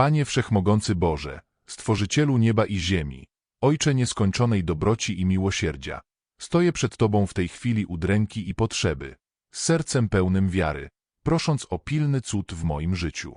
Panie Wszechmogący Boże, Stworzycielu nieba i ziemi, Ojcze nieskończonej dobroci i miłosierdzia, stoję przed Tobą w tej chwili udręki i potrzeby, z sercem pełnym wiary, prosząc o pilny cud w moim życiu.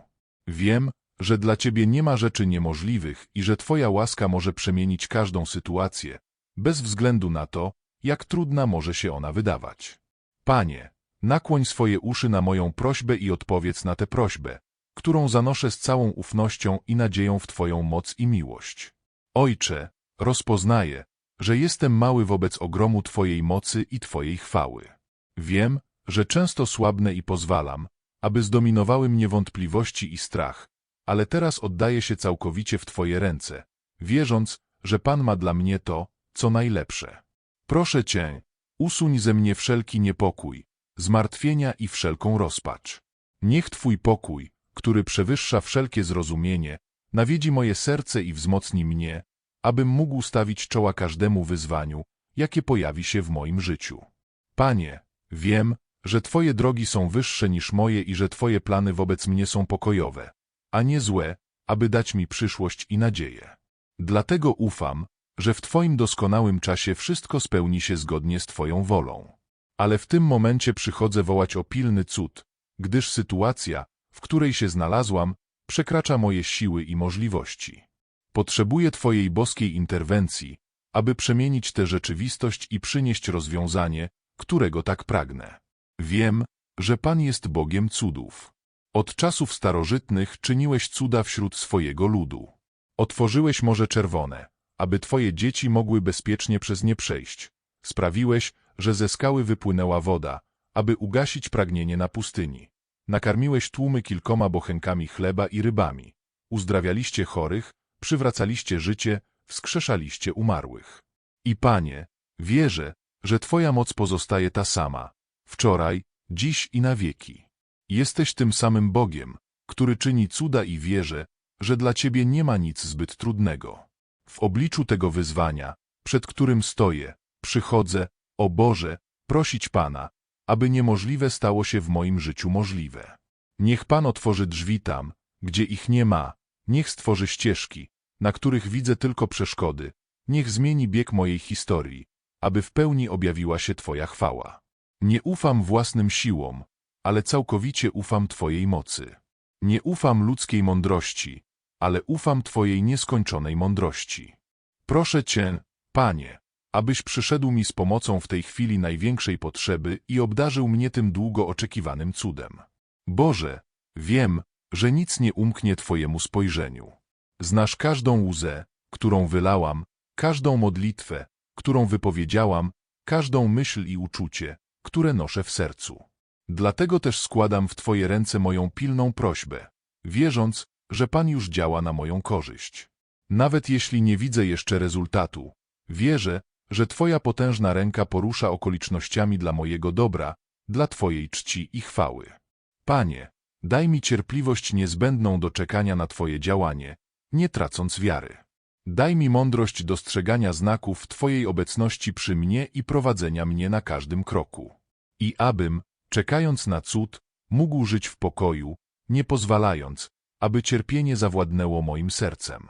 Wiem, że dla Ciebie nie ma rzeczy niemożliwych i że Twoja łaska może przemienić każdą sytuację, bez względu na to, jak trudna może się ona wydawać. Panie, nakłoń swoje uszy na moją prośbę i odpowiedz na tę prośbę, którą zanoszę z całą ufnością i nadzieją w Twoją moc i miłość. Ojcze, rozpoznaję, że jestem mały wobec ogromu Twojej mocy i Twojej chwały. Wiem, że często słabnę i pozwalam, aby zdominowały mnie wątpliwości i strach, ale teraz oddaję się całkowicie w Twoje ręce, wierząc, że Pan ma dla mnie to, co najlepsze. Proszę Cię, usuń ze mnie wszelki niepokój, zmartwienia i wszelką rozpacz. Niech Twój pokój, który przewyższa wszelkie zrozumienie, nawiedzi moje serce i wzmocni mnie, abym mógł stawić czoła każdemu wyzwaniu, jakie pojawi się w moim życiu. Panie, wiem, że Twoje drogi są wyższe niż moje i że Twoje plany wobec mnie są pokojowe, a nie złe, aby dać mi przyszłość i nadzieję. Dlatego ufam, że w Twoim doskonałym czasie wszystko spełni się zgodnie z Twoją wolą. Ale w tym momencie przychodzę wołać o pilny cud, gdyż sytuacja, w której się znalazłam, przekracza moje siły i możliwości. Potrzebuję Twojej boskiej interwencji, aby przemienić tę rzeczywistość i przynieść rozwiązanie, którego tak pragnę. Wiem, że Pan jest Bogiem cudów. Od czasów starożytnych czyniłeś cuda wśród swojego ludu. Otworzyłeś Morze Czerwone, aby Twoje dzieci mogły bezpiecznie przez nie przejść. Sprawiłeś, że ze skały wypłynęła woda, aby ugasić pragnienie na pustyni. Nakarmiłeś tłumy kilkoma bochenkami chleba i rybami. Uzdrawialiście chorych, przywracaliście życie, wskrzeszaliście umarłych. I Panie, wierzę, że Twoja moc pozostaje ta sama, wczoraj, dziś i na wieki. Jesteś tym samym Bogiem, który czyni cuda i wierzę, że dla Ciebie nie ma nic zbyt trudnego. W obliczu tego wyzwania, przed którym stoję, przychodzę, o Boże, prosić Pana, aby niemożliwe stało się w moim życiu możliwe. Niech Pan otworzy drzwi tam, gdzie ich nie ma, niech stworzy ścieżki, na których widzę tylko przeszkody, niech zmieni bieg mojej historii, aby w pełni objawiła się Twoja chwała. Nie ufam własnym siłom, ale całkowicie ufam Twojej mocy. Nie ufam ludzkiej mądrości, ale ufam Twojej nieskończonej mądrości. Proszę Cię, Panie, abyś przyszedł mi z pomocą w tej chwili największej potrzeby i obdarzył mnie tym długo oczekiwanym cudem. Boże, wiem, że nic nie umknie Twojemu spojrzeniu. Znasz każdą łzę, którą wylałam, każdą modlitwę, którą wypowiedziałam, każdą myśl i uczucie, które noszę w sercu. Dlatego też składam w Twoje ręce moją pilną prośbę, wierząc, że Pan już działa na moją korzyść. Nawet jeśli nie widzę jeszcze rezultatu, wierzę, że Twoja potężna ręka porusza okolicznościami dla mojego dobra, dla Twojej czci i chwały. Panie, daj mi cierpliwość niezbędną do czekania na Twoje działanie, nie tracąc wiary. Daj mi mądrość dostrzegania znaków Twojej obecności przy mnie i prowadzenia mnie na każdym kroku. I abym, czekając na cud, mógł żyć w pokoju, nie pozwalając, aby cierpienie zawładnęło moim sercem.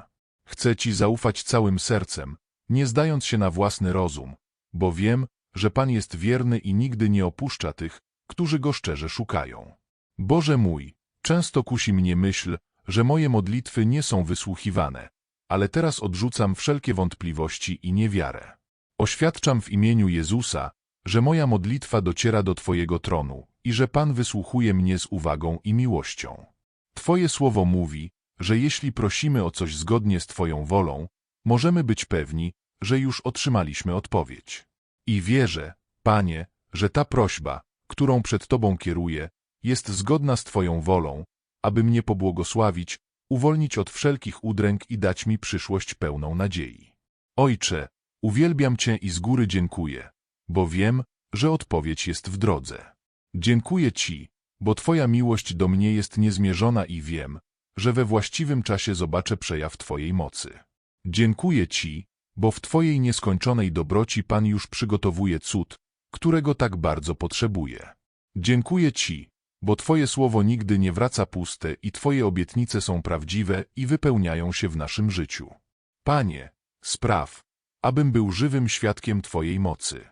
Chcę Ci zaufać całym sercem, nie zdając się na własny rozum, bo wiem, że Pan jest wierny i nigdy nie opuszcza tych, którzy Go szczerze szukają. Boże mój, często kusi mnie myśl, że moje modlitwy nie są wysłuchiwane, ale teraz odrzucam wszelkie wątpliwości i niewiarę. Oświadczam w imieniu Jezusa, że moja modlitwa dociera do Twojego tronu i że Pan wysłuchuje mnie z uwagą i miłością. Twoje słowo mówi, że jeśli prosimy o coś zgodnie z Twoją wolą, możemy być pewni, że już otrzymaliśmy odpowiedź. I wierzę, Panie, że ta prośba, którą przed Tobą kieruję, jest zgodna z Twoją wolą, aby mnie pobłogosławić, uwolnić od wszelkich udręk i dać mi przyszłość pełną nadziei. Ojcze, uwielbiam Cię i z góry dziękuję, bo wiem, że odpowiedź jest w drodze. Dziękuję Ci, bo Twoja miłość do mnie jest niezmierzona i wiem, że we właściwym czasie zobaczę przejaw Twojej mocy. Dziękuję Ci, bo w Twojej nieskończonej dobroci Pan już przygotowuje cud, którego tak bardzo potrzebuję. Dziękuję Ci, bo Twoje słowo nigdy nie wraca puste i Twoje obietnice są prawdziwe i wypełniają się w naszym życiu. Panie, spraw, abym był żywym świadkiem Twojej mocy.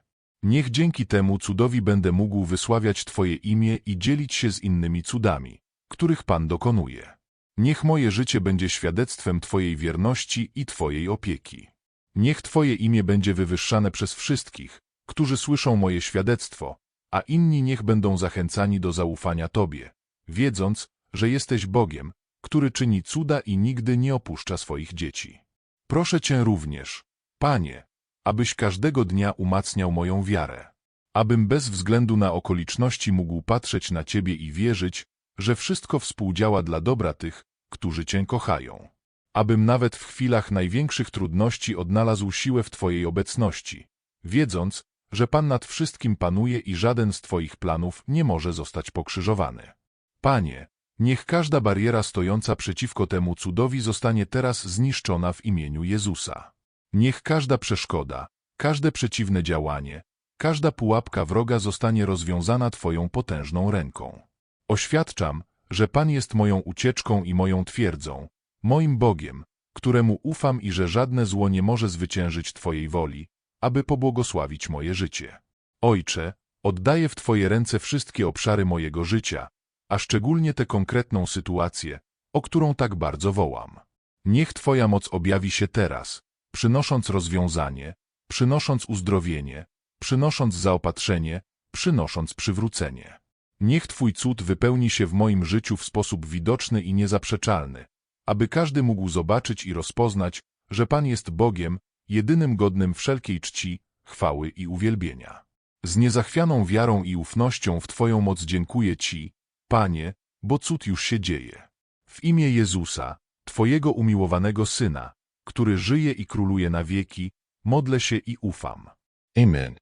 Niech dzięki temu cudowi będę mógł wysławiać Twoje imię i dzielić się z innymi cudami, których Pan dokonuje. Niech moje życie będzie świadectwem Twojej wierności i Twojej opieki. Niech Twoje imię będzie wywyższane przez wszystkich, którzy słyszą moje świadectwo, a inni niech będą zachęcani do zaufania Tobie, wiedząc, że jesteś Bogiem, który czyni cuda i nigdy nie opuszcza swoich dzieci. Proszę Cię również, Panie, abyś każdego dnia umacniał moją wiarę, abym bez względu na okoliczności mógł patrzeć na Ciebie i wierzyć, że wszystko współdziała dla dobra tych, którzy Cię kochają. Abym nawet w chwilach największych trudności odnalazł siłę w Twojej obecności, wiedząc, że Pan nad wszystkim panuje i żaden z Twoich planów nie może zostać pokrzyżowany. Panie, niech każda bariera stojąca przeciwko temu cudowi zostanie teraz zniszczona w imieniu Jezusa. Niech każda przeszkoda, każde przeciwne działanie, każda pułapka wroga zostanie rozwiązana Twoją potężną ręką. Oświadczam, że Pan jest moją ucieczką i moją twierdzą, moim Bogiem, któremu ufam i że żadne zło nie może zwyciężyć Twojej woli, aby pobłogosławić moje życie. Ojcze, oddaję w Twoje ręce wszystkie obszary mojego życia, a szczególnie tę konkretną sytuację, o którą tak bardzo wołam. Niech Twoja moc objawi się teraz, przynosząc rozwiązanie, przynosząc uzdrowienie, przynosząc zaopatrzenie, przynosząc przywrócenie. Niech Twój cud wypełni się w moim życiu w sposób widoczny i niezaprzeczalny, aby każdy mógł zobaczyć i rozpoznać, że Pan jest Bogiem, jedynym godnym wszelkiej czci, chwały i uwielbienia. Z niezachwianą wiarą i ufnością w Twoją moc dziękuję Ci, Panie, bo cud już się dzieje. W imię Jezusa, Twojego umiłowanego Syna, który żyje i króluje na wieki, modlę się i ufam. Amen.